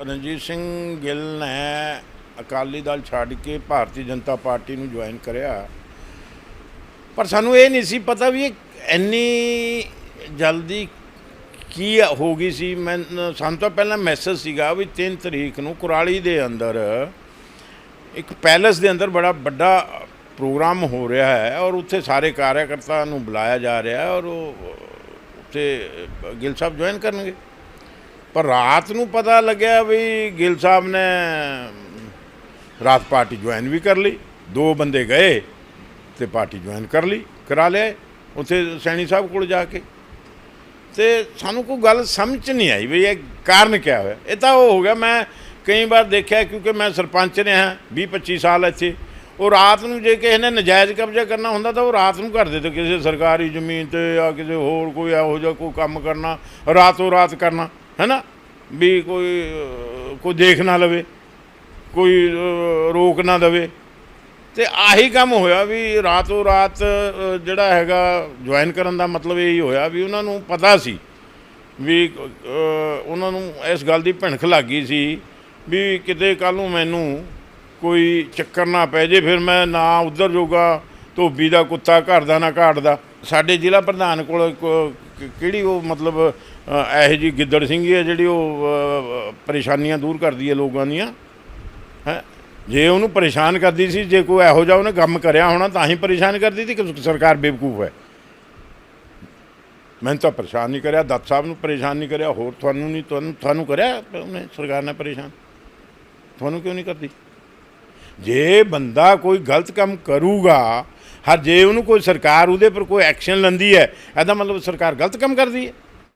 ਰਣਜੀਤ ਸਿੰਘ ਗਿੱਲ ਨੇ ਅਕਾਲੀ ਦਲ ਛੱਡ ਕੇ ਭਾਰਤੀ ਜਨਤਾ ਪਾਰਟੀ ਨੂੰ ਜੁਆਇਨ ਕਰਿਆ। ਪਰ ਸਾਨੂੰ ਇਹ ਨਹੀਂ ਸੀ ਪਤਾ ਵੀ ਇਹ ਇੰਨੀ ਜਲਦੀ ਕੀ ਹੋ ਗਈ ਸੀ। ਮੈਂ ਸਾਨੂੰ ਤਾਂ ਪਹਿਲਾਂ ਮੈਸੇਜ ਸੀਗਾ ਵੀ 3 ਤਰੀਕ ਨੂੰ ਕੁਰਾਲੀ ਦੇ ਅੰਦਰ, ਇੱਕ ਪੈਲੇਸ ਦੇ ਅੰਦਰ ਬੜਾ ਵੱਡਾ ਪ੍ਰੋਗਰਾਮ ਹੋ ਰਿਹਾ ਹੈ ਔਰ ਉੱਥੇ ਸਾਰੇ ਕਾਰਜਕਰਤਾ ਨੂੰ ਬੁਲਾਇਆ ਜਾ ਰਿਹਾ ਹੈ ਔਰ ਉਹ ਉੱਥੇ ਗਿੱਲ ਸਾਹਿਬ ਜੁਆਇਨ ਕਰਨਗੇ। ਪਰ ਰਾਤ ਨੂੰ ਪਤਾ ਲੱਗਿਆ ਵੀ ਗਿੱਲ ਸਾਹਿਬ ਨੇ ਰਾਤ ਪਾਰਟੀ ਜੁਆਇਨ ਵੀ ਕਰ ਲਈ, ਦੋ ਬੰਦੇ ਗਏ ਤੇ ਪਾਰਟੀ ਜੁਆਇਨ ਕਰ ਲਈ, ਕਰਾ ਲਿਆ ਉੱਥੇ ਸੈਣੀ ਸਾਹਿਬ ਕੋਲ ਜਾ ਕੇ। ਤੇ ਸਾਨੂੰ ਕੋਈ ਗੱਲ ਸਮਝ 'ਚ ਨਹੀਂ ਆਈ ਵੀ ਇਹ ਕਾਰਨ ਕੀ ਹੋਇਆ। ਇਹ ਤਾਂ ਉਹ ਹੋ ਗਿਆ, ਮੈਂ ਕਈ ਵਾਰ ਦੇਖਿਆ ਕਿਉਂਕਿ ਮੈਂ ਸਰਪੰਚ ਰਿਹਾ 20 25 ਸਾਲ ਇੱਥੇ। ਉਹ ਰਾਤ ਨੂੰ ਜੇ ਕਿਸੇ ਨੇ ਨਜਾਇਜ਼ ਕਬਜ਼ਾ ਕਰਨਾ ਹੁੰਦਾ ਤਾਂ ਉਹ ਰਾਤ ਨੂੰ ਕਰਦੇ ਤੇ ਕਿਸੇ ਸਰਕਾਰੀ ਜ਼ਮੀਨ ਤੇ ਜਾਂ ਕਿਸੇ ਹੋਰ ਕੋਈ ਇਹੋ ਜਿਹਾ ਕੋਈ ਕੰਮ ਕਰਨਾ, ਰਾਤੋਂ ਰਾਤ ਕਰਨਾ। ਹੈਨਾ? ਵੀ ਕੋਈ ਕੋਈ ਦੇਖ ਨਾ ਲਵੇ, ਕੋਈ ਰੋਕ ਨਾ ਦੇਵੇ। ਤੇ ਆਹੀ ਕੰਮ ਹੋਇਆ ਵੀ ਰਾਤੋਂ ਰਾਤ ਜਿਹੜਾ ਹੈਗਾ ਜੁਆਇਨ ਕਰਨ ਦਾ ਮਤਲਬ ਇਹ ਹੀ ਹੋਇਆ ਵੀ ਉਹਨਾਂ ਨੂੰ ਪਤਾ ਸੀ ਵੀ ਉਹਨਾਂ ਨੂੰ ਇਸ ਗੱਲ ਦੀ ਭਿਣਕ ਲੱਗੀ ਸੀ ਵੀ ਕਿਤੇ ਕੱਲ ਨੂੰ ਮੈਨੂੰ ਕੋਈ ਚੱਕਰ ਨਾ ਪੈ ਜੇ, ਫਿਰ ਮੈਂ ਨਾ ਉਧਰ ਜੋਗਾ, ਧੋਬੀ ਦਾ ਕੁੱਤਾ, ਘਰ ਦਾ ਨਾ ਘਾਟ ਦਾ। ਸਾਡੇ ਜ਼ਿਲ੍ਹਾ ਪ੍ਰਧਾਨ ਕੋਲ ਕਿਹੜੀ ਉਹ ਮਤਲਬ ਇਹੋ ਜੀ ਗਿੱਦੜ ਸਿੰਘੀ ਹੈ ਜਿਹੜੀ ਉਹ ਪਰੇਸ਼ਾਨੀਆਂ ਦੂਰ ਕਰਦੀ ਹੈ ਲੋਕਾਂ ਦੀਆਂ, ਹੈ? ਜੇ ਉਹਨੂੰ ਪਰੇਸ਼ਾਨ ਕਰਦੀ ਸੀ, ਜੇ ਕੋਈ ਇਹੋ ਜਿਹਾ ਉਹਨੇ ਕੰਮ ਕਰਿਆ ਹੋਣਾ, ਤਾਂ ਹੀ ਪਰੇਸ਼ਾਨ ਕਰਦੀ ਸੀ ਕਿ ਸਰਕਾਰ ਬੇਵਕੂਫ ਹੈ? ਮੈਨੂੰ ਤਾਂ ਪਰੇਸ਼ਾਨ ਨਹੀਂ ਕਰਿਆ, ਦੱਤ ਸਾਹਿਬ ਨੂੰ ਪਰੇਸ਼ਾਨ ਨਹੀਂ ਕਰਿਆ, ਹੋਰ ਤੁਹਾਨੂੰ ਨਹੀਂ, ਤੁਹਾਨੂੰ ਤੁਹਾਨੂੰ ਕਰਿਆ ਉਹਨੇ ਸਰਕਾਰ ਨੇ ਪਰੇਸ਼ਾਨ। ਤੁਹਾਨੂੰ ਕਿਉਂ ਨਹੀਂ ਕਰਦੀ? ਜੇ ਬੰਦਾ ਕੋਈ ਗਲਤ ਕੰਮ ਕਰੂਗਾ, ਹਰ ਜੇ ਉਹਨੂੰ ਕੋਈ ਸਰਕਾਰ ਉਹਦੇ ਪਰ ਕੋਈ ਐਕਸ਼ਨ ਲੈਂਦੀ ਹੈ, ਇਹਦਾ ਮਤਲਬ ਸਰਕਾਰ ਗਲਤ ਕੰਮ ਕਰਦੀ ਹੈ।